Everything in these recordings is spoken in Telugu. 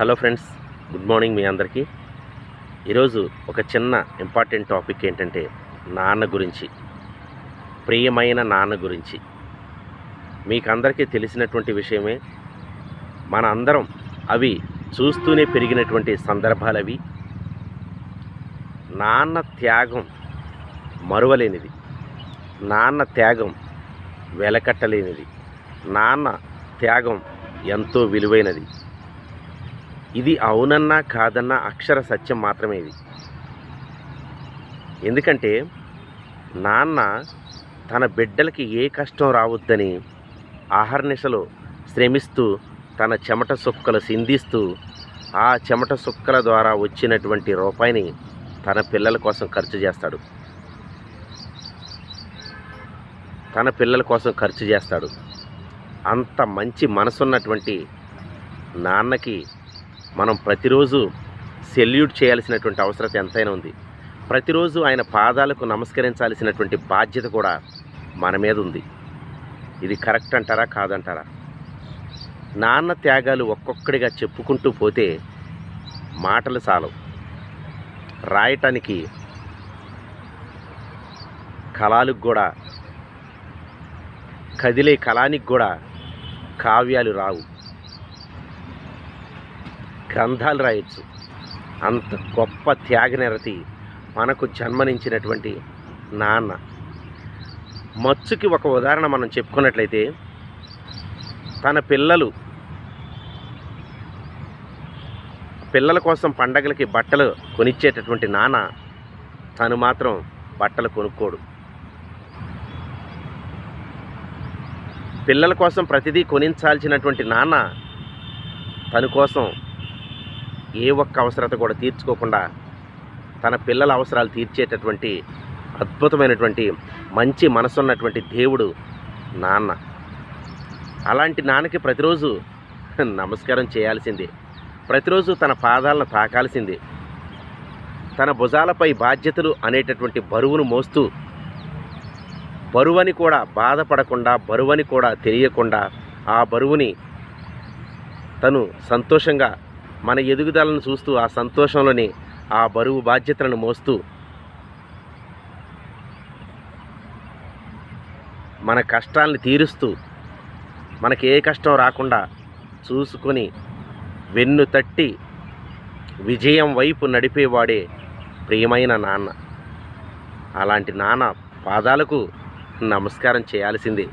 హలో ఫ్రెండ్స్ గుడ్ మార్నింగ్ మీ అందరికీ. ఈరోజు ఒక చిన్న ఇంపార్టెంట్ టాపిక్ ఏంటంటే నాన్న గురించి ప్రియమైన నాన్న గురించి. మీకు అందరికీ తెలిసినటువంటి విషయమే మన అందరం అవి చూస్తూనే పెరిగినటువంటి సందర్భాలు అవి. నాన్న త్యాగం మరువలేనిది. నాన్న త్యాగం వెలకట్టలేనిది. నాన్న త్యాగం ఎంతో విలువైనది. ఇది అవునన్నా కాదన్నా అక్షర సత్యం మాత్రమే ఇది. ఎందుకంటే నాన్న తన బిడ్డలకి ఏ కష్టం రావద్దని ఆహర్నిశలో శ్రమిస్తూ తన చెమట సుక్కలు సింధిస్తూ ఆ చెమట సుక్కల ద్వారా వచ్చినటువంటి రూపాయిని తన పిల్లల కోసం ఖర్చు చేస్తాడు. తన పిల్లల కోసం ఖర్చు చేస్తాడు. అంత మంచి మనసున్నటువంటి నాన్నకి మనం ప్రతిరోజు సెల్యూట్ చేయాల్సినటువంటి అవసరం ఎంతైనా ఉంది. ప్రతిరోజు ఆయన పాదాలకు నమస్కరించాల్సినటువంటి బాధ్యత కూడా మన మీద ఉంది. ఇది కరెక్ట్ అంటారా? కాదంటారా? నాన్న త్యాగాలు ఒక్కొక్కడిగా చెప్పుకుంటూ పోతే మాటలు చాలవు. రాయటానికి కళాలకు కూడా కదిలే కళానికి కూడా కావ్యాలు రావు. గ్రంథాలు రాయొచ్చు. అంత గొప్ప త్యాగనిరతి మనకు జన్మనించినటువంటి నాన్న. మచ్చుకి ఒక ఉదాహరణ మనం చెప్పుకున్నట్లయితే తన పిల్లలు పిల్లల కోసం పండగలకి బట్టలు కొనిచ్చేటటువంటి నాన్న తను మాత్రం బట్టలు కొనుక్కోడు. పిల్లల కోసం ప్రతిదీ కొనించాల్సినటువంటి నాన్న తన కోసం ఏ ఒక్క అవసరత కూడా తీర్చుకోకుండా తన పిల్లల అవసరాలు తీర్చేటటువంటి అద్భుతమైనటువంటి మంచి మనసున్నటువంటి దేవుడు నాన్న. అలాంటి నాన్నకి ప్రతిరోజు నమస్కారం చేయాల్సిందే. ప్రతిరోజు తన పాదాలను తాకాల్సిందే. తన భుజాలపై బాధ్యతలు అనేటటువంటి బరువును మోస్తూ బరువని కూడా బాధపడకుండా బరువని కూడా తెలియకుండా ఆ బరువుని తను సంతోషంగా మన ఎదుగుదలను చూస్తూ ఆ సంతోషంలోని ఆ బరువు బాధ్యతలను మోస్తూ మన కష్టాలను తీరుస్తూ మనకి ఏ కష్టం రాకుండా చూసుకొని వెన్ను తట్టి విజయం వైపు నడిపేవాడే ప్రియమైన నాన్న. అలాంటి నాన్న పాదాలకు నమస్కారం చేయాల్సిందే.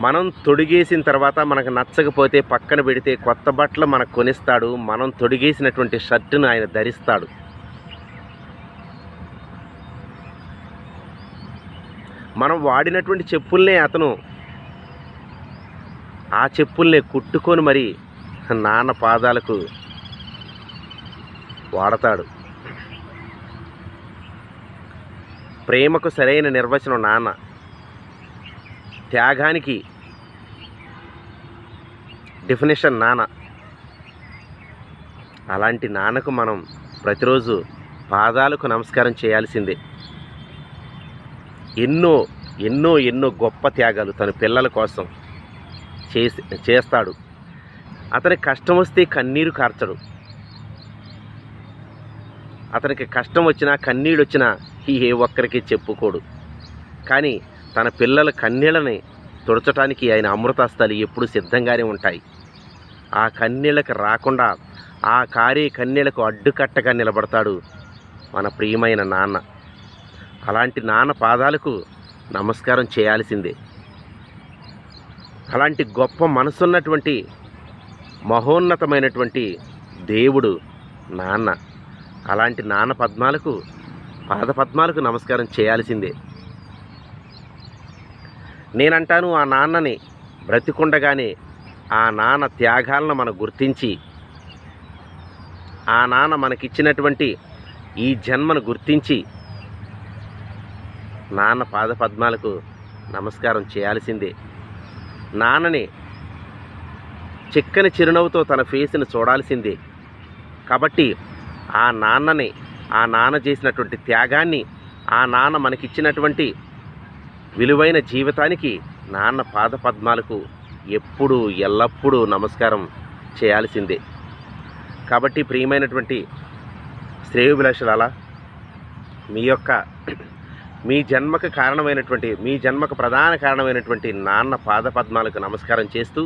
మనం తొడిగేసిన తర్వాత మనకు నచ్చకపోతే పక్కన పెడితే కొత్త బట్టలు మనకు కొనిస్తాడు. మనం తొడిగేసినటువంటి షర్టును ఆయన ధరిస్తాడు. మనం వాడినటువంటి చెప్పుల్నే అతను ఆ చెప్పుల్నే కుట్టుకొని మరి నాన్న పాదాలకు వాడతాడు. ప్రేమకు సరైన నిర్వచనం నాన్న. త్యాగానికి డెఫినేషన్ నాన్న. అలాంటి నాన్నకు మనం ప్రతిరోజు పాదాలకు నమస్కారం చేయాల్సిందే. ఎన్నో ఎన్నో ఎన్నో గొప్ప త్యాగాలు తన పిల్లల కోసం చేసి చేస్తాడు. అతనికి కష్టం వస్తే కన్నీరు కార్చడు. అతనికి కష్టం వచ్చినా కన్నీడు వచ్చినా ఏ ఒక్కరికి చెప్పుకోడు. కానీ తన పిల్లల కన్నీళ్ళని తుడచటానికి ఆయన అమృతాస్తాలు ఎప్పుడు సిద్ధంగానే ఉంటాయి. ఆ కన్నీళ్ళకి రాకుండా ఆ కార్య కన్నీళ్ళకు అడ్డుకట్టగా నిలబడతాడు మన ప్రియమైన నాన్న. అలాంటి నాన్న పాదాలకు నమస్కారం చేయాల్సిందే. అలాంటి గొప్ప మనసున్నటువంటి మహోన్నతమైనటువంటి దేవుడు నాన్న. అలాంటి నాన్న పద్మాలకు పాద పద్మాలకు నమస్కారం చేయాల్సిందే. నేనంటాను ఆ నాన్నని బ్రతికుండగానే ఆ నాన్న త్యాగాలను మనం గుర్తించి ఆ నాన్న మనకిచ్చినటువంటి ఈ జన్మను గుర్తించి నాన్న పాద పద్మాలకు నమస్కారం చేయాల్సిందే. నాన్నని చిక్కని చిరునవ్వుతో తన ఫేస్ని చూడాల్సిందే. కాబట్టి ఆ నాన్నని ఆ నాన్న చేసినటువంటి త్యాగాన్ని ఆ నాన్న మనకిచ్చినటువంటి విలువైన జీవితానికి నాన్న పాద పద్మాలకు ఎప్పుడు ఎల్లప్పుడూ నమస్కారం చేయాల్సిందే. కాబట్టి ప్రియమైనటువంటి శ్రేయోభిలాషులాలా మీ యొక్క మీ జన్మకు కారణమైనటువంటి మీ జన్మకు ప్రధాన కారణమైనటువంటి నాన్న పాదపద్మాలకు నమస్కారం చేస్తూ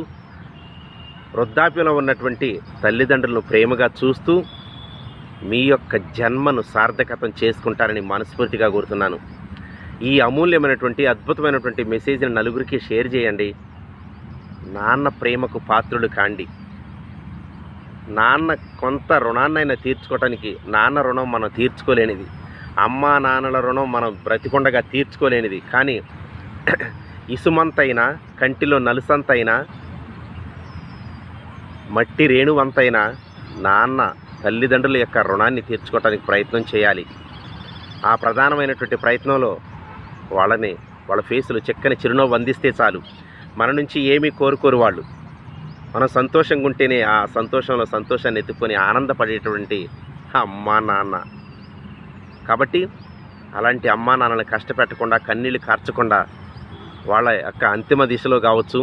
వృద్ధాప్యంలో ఉన్నటువంటి తల్లిదండ్రులను ప్రేమగా చూస్తూ మీ యొక్క జన్మను సార్థకతం చేసుకుంటారని మనస్ఫూర్తిగా కోరుతున్నాను. ఈ అమూల్యమైనటువంటి అద్భుతమైనటువంటి మెసేజ్ని నలుగురికి షేర్ చేయండి. నాన్న ప్రేమకు పాత్రుడు కాండి. నాన్న కొంత రుణాన్నైనా తీర్చుకోవటానికి నాన్న రుణం మనం తీర్చుకోలేనిది. అమ్మా నాన్నల రుణం మనం బ్రతికొండగా తీర్చుకోలేనిది. కానీ ఇసుమంతైనా కంటిలో నలుసంతైనా మట్టి రేణువంతైనా నాన్న తల్లిదండ్రుల యొక్క రుణాన్ని తీర్చుకోవటానికి ప్రయత్నం చేయాలి. ఆ ప్రధానమైనటువంటి ప్రయత్నంలో వాళ్ళని వాళ్ళ ఫేసులు చక్కని చిరునవ్వు అందిస్తే చాలు. మన నుంచి ఏమీ కోరుకోరు వాళ్ళు. మనం సంతోషంగా ఉంటేనే ఆ సంతోషంలో సంతోషాన్ని ఎత్తుకొని ఆనందపడేటువంటి అమ్మా నాన్న. కాబట్టి అలాంటి అమ్మా నాన్నని కష్టపెట్టకుండా కన్నీళ్ళు కార్చకుండా వాళ్ళ యొక్క అంతిమ దిశలో కావచ్చు.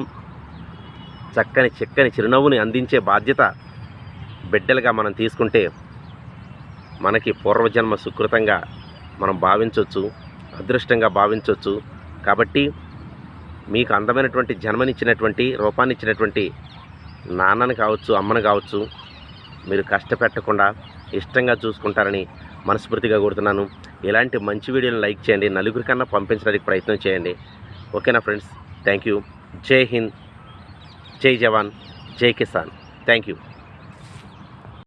చక్కని చక్కని చిరునవ్వుని అందించే బాధ్యత బిడ్డలుగా మనం తీసుకుంటే మనకి పూర్వజన్మ సుకృతంగా మనం భావించవచ్చు అదృష్టంగా భావించవచ్చు కాబట్టి మీకు అందమైనటువంటి జన్మనిచ్చినటువంటి రూపాన్నిచ్చినటువంటి నాన్నని కావచ్చు అమ్మను కావచ్చు మీరు కష్టపెట్టకుండా ఇష్టంగా చూసుకుంటారని మనస్ఫూర్తిగా కోరుతున్నాను. ఇలాంటి మంచి వీడియోని లైక్ చేయండి నలుగురికన్నా పంపించడానికి ప్రయత్నం చేయండి. ఓకేనా ఫ్రెండ్స్? థ్యాంక్ యూ జై హింద్. జై జవాన్. జై కిసాన్. Thank you